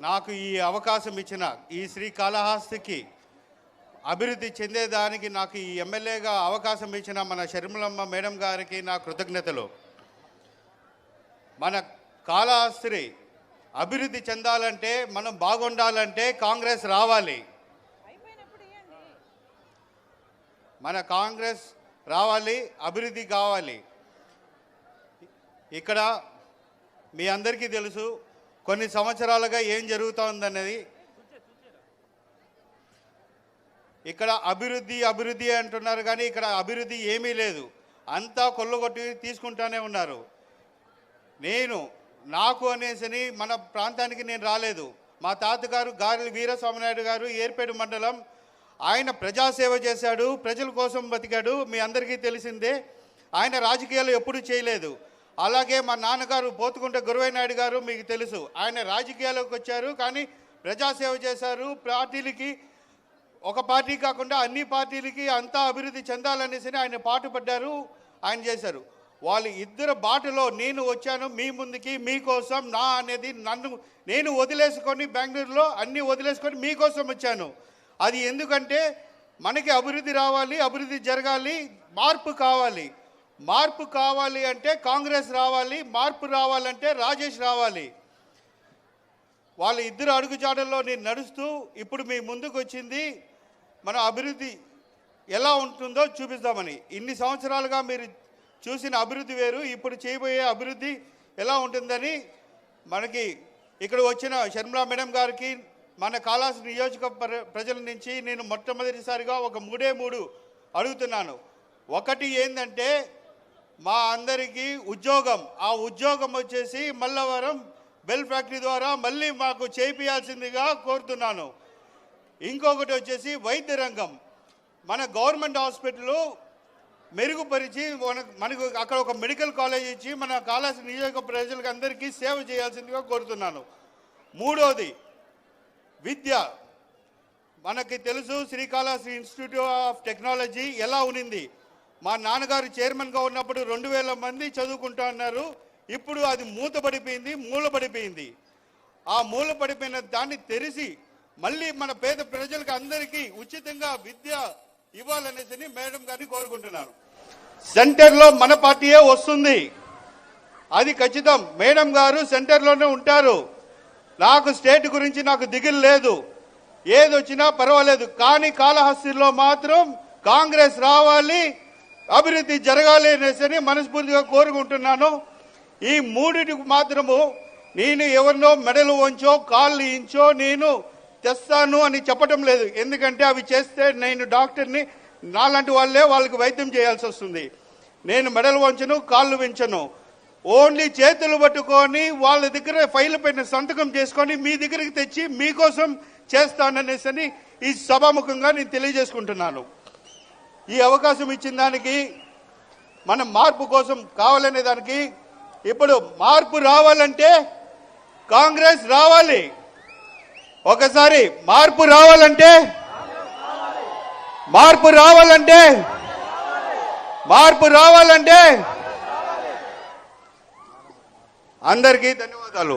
నాకు ఈ అవకాశం ఇచ్చిన ఈ శ్రీకాళహస్తికి అభివృద్ధి చెందేదానికి నాకు ఈ ఎమ్మెల్యేగా అవకాశం ఇచ్చిన మన షర్మిలమ్మ మేడం గారికి నా కృతజ్ఞతలు. మన కాళహస్తి అభివృద్ధి చెందాలంటే మనం బాగుండాలంటే కాంగ్రెస్ రావాలి. మన కాంగ్రెస్ రావాలి అభివృద్ధి కావాలి. ఇక్కడ మీ అందరికీ తెలుసు కొన్ని సంవత్సరాలుగా ఏం జరుగుతోందన్నది ఇక్కడ అభివృద్ధి అభివృద్ధి అంటున్నారు కానీ ఇక్కడ అభివృద్ధి ఏమీ లేదు. అంతా కొల్లగొట్టి తీసుకుంటానే ఉన్నారు. నేను నాకు అనేసి మన ప్రాంతానికి నేను రాలేదు. మా తాతగారు గారెల వీరస్వామినాయుడు గారు ఏర్పేడు మండలం ఆయన ప్రజాసేవ చేశాడు ప్రజల కోసం బతికాడు మీ అందరికీ తెలిసిందే. ఆయన రాజకీయాలు ఎప్పుడూ చేయలేదు. అలాగే మా నాన్నగారు పోతుకుంటే గురువైనాయుడు గారు మీకు తెలుసు. ఆయన రాజకీయాల్లోకి వచ్చారు కానీ ప్రజాసేవ చేశారు. పార్టీలకి ఒక పార్టీ కాకుండా అన్ని పార్టీలకి అంతా అభివృద్ధి చెందాలనేసి ఆయన పాటుపడ్డారు ఆయన చేశారు. వాళ్ళు ఇద్దరు బాటలో నేను వచ్చాను మీ ముందుకి మీకోసం నా అనేది నన్ను నేను వదిలేసుకొని బెంగళూరులో అన్నీ వదిలేసుకొని మీకోసం వచ్చాను. అది ఎందుకంటే మనకి అభివృద్ధి రావాలి అభివృద్ధి జరగాలి మార్పు కావాలి. మార్పు కావాలి అంటే కాంగ్రెస్ రావాలి మార్పు రావాలంటే రాజేష్ రావాలి. వాళ్ళ ఇద్దరు అడుగుజాడల్లో నేను నడుస్తూ ఇప్పుడు మీ ముందుకు వచ్చింది మన అభివృద్ధి ఎలా ఉంటుందో చూపిస్తామని ఇన్ని సంవత్సరాలుగా మీరు చూసిన అభివృద్ధి వేరు ఇప్పుడు చేయబోయే అభివృద్ధి ఎలా ఉంటుందని మనకి ఇక్కడ వచ్చిన షర్మిలా మేడం గారికి మన కాళాస్ నియోజక ప్ర- ప్రజల నుంచి నేను మొట్టమొదటిసారిగా ఒక మూడే మూడు అడుగుతున్నాను. ఒకటి ఏంటంటే మా అందరికీ ఉద్యోగం. ఆ ఉద్యోగం వచ్చేసి మల్లవరం బెల్ ఫ్యాక్టరీ ద్వారా మళ్ళీ మాకు చేయించాల్సిందిగా కోరుతున్నాను. ఇంకొకటి వచ్చేసి వైద్య రంగం. మన గవర్నమెంట్ హాస్పిటల్ మెరుగుపరిచి మనకు మనకు అక్కడ ఒక మెడికల్ కాలేజ్ ఇచ్చి మన కాళాసి నియోజక ప్రజలకు అందరికీ సేవ చేయాల్సిందిగా కోరుతున్నాను. మూడోది విద్య. మనకి తెలుసు శ్రీకాళహస్తి ఇన్స్టిట్యూట్ ఆఫ్ టెక్నాలజీ ఎలా ఉనింది? మా నాన్నగారు చైర్మన్గా ఉన్నప్పుడు రెండు వేల మంది చదువుకుంటా అన్నారు. ఇప్పుడు అది మూతపడిపోయింది మూలపడిపోయింది. ఆ మూలపడిపోయిన దాన్ని తెరిచి మళ్ళీ మన పేద ప్రజలకు అందరికీ ఉచితంగా విద్య ఇవ్వాలనేసి మేడం గారిని కోరుకుంటున్నాను. సెంటర్లో మన పార్టీయే వస్తుంది. అది ఖచ్చితం. మేడం గారు సెంటర్లోనే ఉంటారు. నాకు స్టేట్ గురించి నాకు దిగులు లేదు. ఏది వచ్చినా పర్వాలేదు. కానీ కాళహస్తిలో మాత్రం కాంగ్రెస్ రావాలి. అభివృద్ధి జరగాలి అనేసి మనస్ఫూర్తిగా కోరుకుంటున్నాను. ఈ మూడిటికి మాత్రము నేను ఎవరినో మెడలు వంచో కాళ్ళు ఇంచో నేను తెస్తాను అని చెప్పటం లేదు. ఎందుకంటే అవి చేస్తే నేను డాక్టర్ని నాలాంటి వాళ్ళే వాళ్ళకి వైద్యం చేయాల్సి వస్తుంది. నేను మెడలు వంచను కాళ్ళు వించను. ఓన్లీ చేతులు పట్టుకొని వాళ్ళ దగ్గర ఫైల్ పైన సంతకం చేసుకొని మీ దగ్గరికి తెచ్చి మీకోసం చేస్తాననేసి అని ఈ సభాముఖంగా నేను తెలియజేసుకుంటున్నాను. ఈ అవకాశం ఇచ్చిన దానికి మనం మార్పు కోసం కావాలనే దానికి ఇప్పుడు మార్పు రావాలంటే కాంగ్రెస్ రావాలి. ఒకసారి మార్పు రావాలంటే మార్పు రావాలంటే మార్పు రావాలంటే అందరికీ ధన్యవాదాలు.